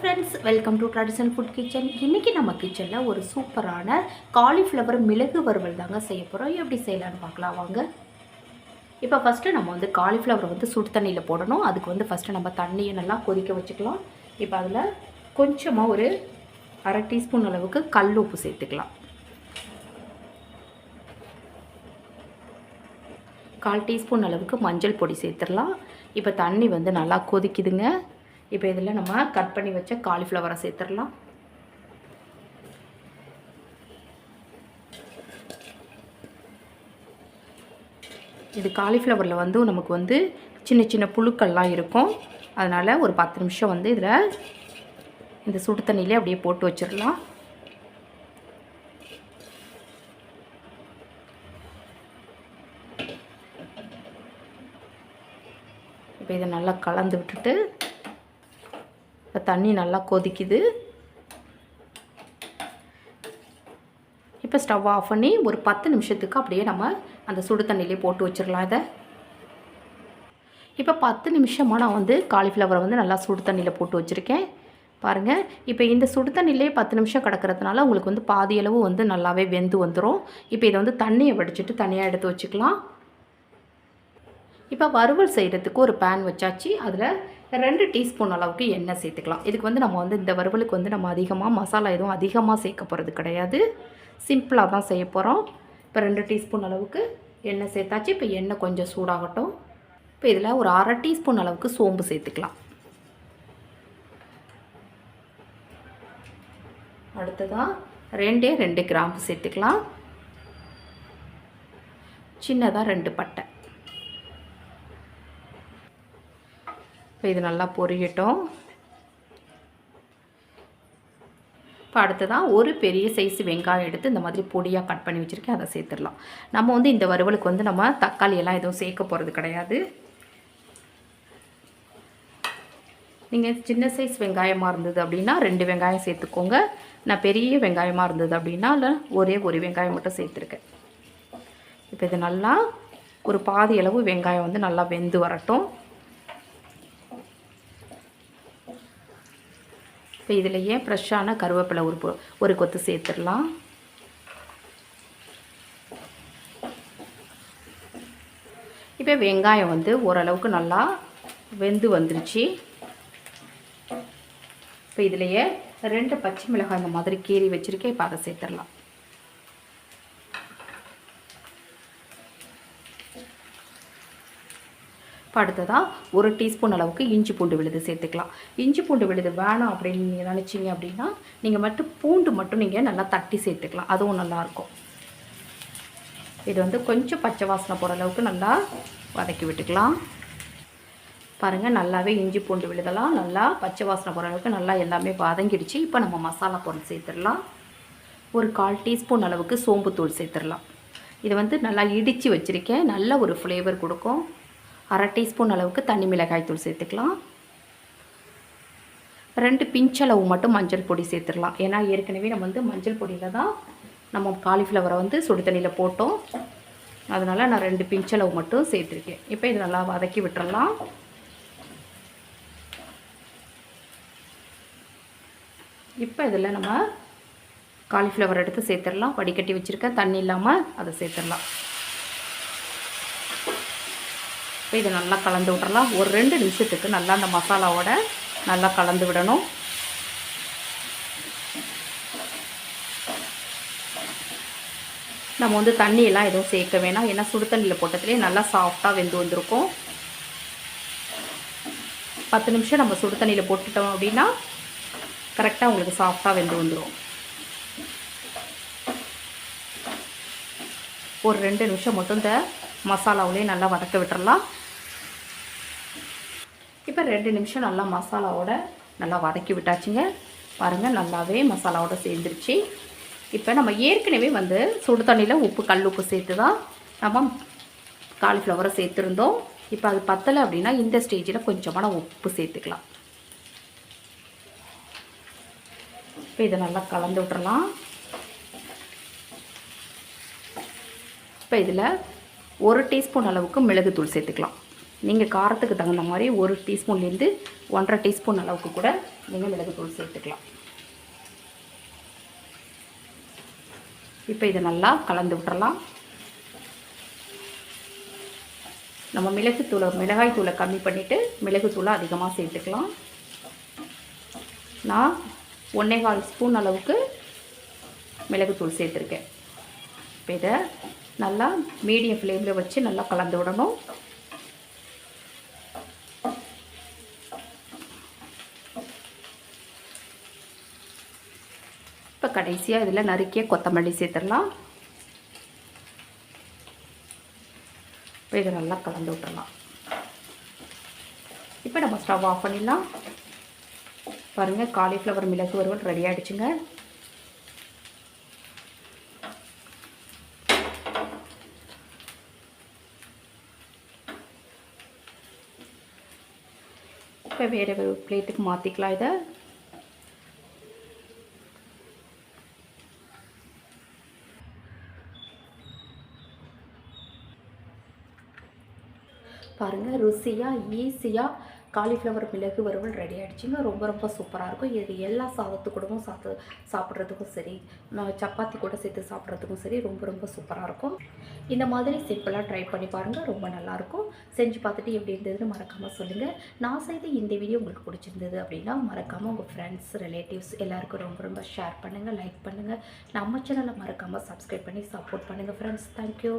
Friends welcome to traditional food kitchen இன்றைக்கி நம்ம கிச்சனில் ஒரு சூப்பரான காலிஃப்ளவர் மிளகு வறுவல் தாங்க செய்ய போகிறோம் எப்படி செய்யலான்னு பார்க்கலாம் வாங்க. இப்போ ஃபஸ்ட்டு நம்ம வந்து காலிஃப்ளவர் வந்து சுடு தண்ணியில் போடணும். அதுக்கு வந்து ஃபஸ்ட்டு நம்ம தண்ணியை நல்லா கொதிக்க வச்சுக்கலாம். இப்போ அதில் கொஞ்சமாக ஒரு அரை டீஸ்பூன் அளவுக்கு கல் உப்பு சேர்த்துக்கலாம். கால் டீஸ்பூன் அளவுக்கு மஞ்சள் பொடி சேர்த்துடலாம். இப்போ தண்ணி வந்து நல்லா கொதிக்குதுங்க. இப்போ இதில் நம்ம கட் பண்ணி வச்ச காலிஃப்ளவரை சேர்த்துடலாம். இது காலிஃப்ளவரில் வந்து நமக்கு வந்து சின்ன சின்ன புழுக்கள்லாம் இருக்கும். அதனால் ஒரு பத்து நிமிஷம் வந்து இதில் இந்த சுடு தண்ணியிலே அப்படியே போட்டு வச்சிடலாம். இப்போ இதை நல்லா கலந்து விட்டுட்டு தண்ணி நல்லா கொதிக்குது. இப்போ ஸ்டவ் ஆஃப் பண்ணி ஒரு பத்து நிமிஷத்துக்கு அப்படியே நம்ம அந்த சுடு தண்ணியிலே போட்டு வச்சிடலாம் இதை. இப்போ பத்து நிமிஷமாக நான் வந்து காலிஃப்ளவரை வந்து நல்லா சுடு தண்ணியில் போட்டு வச்சுருக்கேன். பாருங்கள் இப்போ இந்த சுடு தண்ணியிலே பத்து நிமிஷம் கிடக்கிறதுனால உங்களுக்கு வந்து பாதியளவு வந்து நல்லாவே வெந்து வந்துடும் இப்போ இதை வந்து தண்ணியை வடிச்சிட்டு தனியாக எடுத்து வச்சுக்கலாம். இப்போ வறுவல் செய்கிறதுக்கு ஒரு பேன் வச்சாச்சு. அதில் ரெண்டு டீஸ்பூன் அளவுக்கு எண்ணெய் சேர்த்துக்கலாம். இதுக்கு வந்து நம்ம வந்து இந்த வறுவலுக்கு வந்து நம்ம அதிகமாக மசாலா எதுவும் அதிகமாக சேர்க்க போகிறது கிடையாது. சிம்பிளாக தான் செய்ய போகிறோம் இப்போ ரெண்டு டீஸ்பூன் அளவுக்கு எண்ணெய் சேர்த்தாச்சு. இப்போ எண்ணெய் கொஞ்சம் சூடாகட்டும். இப்போ இதில் ஒரு அரை டீஸ்பூன் அளவுக்கு சோம்பு சேர்த்துக்கலாம். அடுத்ததாக ரெண்டே ரெண்டு கிராம்பு சேர்த்துக்கலாம். சின்னதாக ரெண்டு பட்டை. இப்போ இது நல்லா பொரியட்டும் இப்போ அடுத்ததான் ஒரு பெரிய சைஸ் வெங்காயம் எடுத்து இந்த மாதிரி பொடியாக கட் பண்ணி வச்சுருக்கேன். அதை சேர்த்துடலாம். நம்ம வந்து இந்த வறுவலுக்கு வந்து நம்ம தக்காளி எல்லாம் எதுவும் சேர்க்க போகிறது கிடையாது. நீங்கள் சின்ன சைஸ் வெங்காயமாக இருந்தது அப்படின்னா ரெண்டு வெங்காயம் சேர்த்துக்கோங்க. நான் பெரிய வெங்காயமாக இருந்தது அப்படின்னா இல்லை ஒரே ஒரு வெங்காயம் மட்டும் சேர்த்துருக்கேன். இப்போ இது நல்லா ஒரு பாதி அளவு வெங்காயம் வந்து நல்லா வெந்து வரட்டும். இப்போ இதிலையே ஃப்ரெஷ்ஷான கருவேப்பிலை ஒரு ஒரு கொத்து சேர்த்துடலாம். இப்போ வெங்காயம் வந்து ஓரளவுக்கு நல்லா வெந்து வந்துருச்சு. இப்போ இதிலையே ரெண்டு பச்சை மிளகாய் இந்த மாதிரி கீறி வச்சுருக்கேன். இப்போ அதை சேர்த்துடலாம். அடுத்ததாக ஒரு டீஸ்பூன் அளவுக்கு இஞ்சி பூண்டு விழுது சேர்த்துக்கலாம். இஞ்சி பூண்டு விழுது வேணாம் அப்படின்னு நீங்கள் நினச்சிங்க அப்படின்னா நீங்கள் மட்டும் பூண்டு மட்டும் நீங்கள் நல்லா தட்டி சேர்த்துக்கலாம். அதுவும் நல்லாயிருக்கும் இது வந்து கொஞ்சம் பச்சை வாசனை போகிற அளவுக்கு நல்லா வதக்கி விட்டுக்கலாம். பாருங்கள் நல்லாவே இஞ்சி பூண்டு விழுதெல்லாம் நல்லா பச்சை வாசனை போகிற அளவுக்கு நல்லா எல்லாமே வதங்கிடுச்சு. இப்போ நம்ம மசாலா பொருள் சேர்த்துடலாம். ஒரு கால் டீஸ்பூன் அளவுக்கு சோம்புத்தூள் சேர்த்துடலாம். இது வந்து நல்லா இடித்து வச்சுருக்கேன். நல்ல ஒரு ஃப்ளேவர் கொடுக்கும். அரை டீஸ்பூன் அளவுக்கு தண்ணி மிளகாய் தூள் சேர்த்துக்கலாம். ரெண்டு பிஞ்சளவு மட்டும் மஞ்சள் பொடி சேர்த்துடலாம். ஏன்னா ஏற்கனவே நம்ம வந்து மஞ்சள் பொடியில் தான் நம்ம காலிஃப்ளவரை வந்து சுடு தண்ணியில் போட்டோம். அதனால் நான் ரெண்டு பிஞ்சளவு மட்டும் சேர்த்துருக்கேன். இப்போ இது நல்லா வதக்கி விட்டுறலாம். இப்போ இதில் நம்ம காலிஃப்ளவர் எடுத்து சேர்த்துடலாம். வடிகட்டி வச்சுருக்க தண்ணி இல்லாமல் அதை சேர்த்துடலாம். இப்போ இதை நல்லா கலந்து விட்றலாம் ஒரு ரெண்டு நிமிஷத்துக்கு நல்லா அந்த மசாலாவோட நல்லா கலந்து விடணும். நம்ம வந்து தண்ணியெல்லாம் எதுவும் சேர்க்க வேணாம். ஏன்னா சுடு தண்ணியில் போட்டதுலேயே நல்லா சாஃப்டாக வெந்து வந்திருக்கும். பத்து நிமிஷம் நம்ம சுடு தண்ணியில் போட்டுட்டோம் அப்படின்னா கரெக்டாக உங்களுக்கு சாஃப்டாக வெந்து வந்துடும் ஒரு ரெண்டு நிமிஷம் மட்டும் இந்த மசாலாவிலே நல்லா வதக்க விட்டுறலாம். இப்போ ரெண்டு நிமிஷம் நல்லா மசாலாவோட நல்லா வதக்கி விட்டாச்சுங்க. பாருங்கள் நல்லாவே மசாலாவோட சேர்ந்துருச்சு. இப்போ நம்ம ஏற்கனவே வந்து சுடு தண்ணியில் உப்பு கல் உப்பு சேர்த்து தான் நம்ம காலிஃப்ளவரை சேர்த்துருந்தோம். இப்போ அது பத்தலை அப்படின்னா இந்த ஸ்டேஜில் கொஞ்சமான உப்பு சேர்த்துக்கலாம். இப்போ இதை நல்லா கலந்து விட்றலாம் இப்போ இதில் ஒரு டீஸ்பூன் அளவுக்கு மிளகுத்தூள் சேர்த்துக்கலாம். நீங்கள் காரத்துக்கு தகுந்த மாதிரி ஒரு டீஸ்பூன்லேருந்து ஒன்றரை டீஸ்பூன் அளவுக்கு கூட நீங்கள் மிளகுத்தூள் சேர்த்துக்கலாம். இப்போ இதை நல்லா கலந்து விட்டுறலாம். நம்ம மிளகுத்தூளை மிளகாய் தூளை கம்மி பண்ணிவிட்டு மிளகுத்தூளை அதிகமாக சேர்த்துக்கலாம். நான் ஒன்றே கால் ஸ்பூன் அளவுக்கு மிளகுத்தூள் சேர்த்துருக்கேன். இப்போ இதை நல்லா மீடியம் ஃப்ளேமில் வச்சு நல்லா கலந்து விடணும். இப்போ கடைசியாக இதில் நறுக்கிய கொத்தமல்லி சேர்த்துடலாம். இப்போ இதை நல்லா கலந்து விட்டுடலாம். இப்போ நம்ம ஸ்டவ் ஆஃப் பண்ணிடலாம். பாருங்கள் காலிஃப்ளவர் மிளகு வறுவல் ரெடி ஆகிடுச்சுங்க இப்போ வேறு ஒரு பிளேட்டுக்கு மாற்றிக்கலாம் இதை. பாருங்கள் ருசியாக ஈஸியாக காலிஃப்ளவர் மிளகு வறுவல் ரெடி ஆகிடுச்சிங்க ரொம்ப ரொம்ப சூப்பராக இருக்கும். இது எல்லா சாதத்து கூடவும் சாத்து சாப்பிட்றதுக்கும் சரி சப்பாத்தி கூட சேர்த்து சாப்பிட்றதுக்கும் சரி ரொம்ப ரொம்ப சூப்பராக இருக்கும். இந்த மாதிரி சிம்பிளாக ட்ரை பண்ணி பாருங்கள் ரொம்ப நல்லாயிருக்கும் செஞ்சு பார்த்துட்டு எப்படி இருந்ததுன்னு மறக்காமல் சொல்லுங்கள் நான் செய்த இந்த வீடியோ உங்களுக்கு பிடிச்சிருந்தது அப்படின்னா மறக்காமல் உங்கள் ஃப்ரெண்ட்ஸ் ரிலேட்டிவ்ஸ் எல்லாருக்கும் ரொம்ப ரொம்ப ஷேர் பண்ணுங்கள் லைக் பண்ணுங்கள் நம்ம சேனலை மறக்காமல் சப்ஸ்கிரைப் பண்ணி சப்போர்ட் பண்ணுங்கள் ஃப்ரெண்ட்ஸ் தேங்க்யூ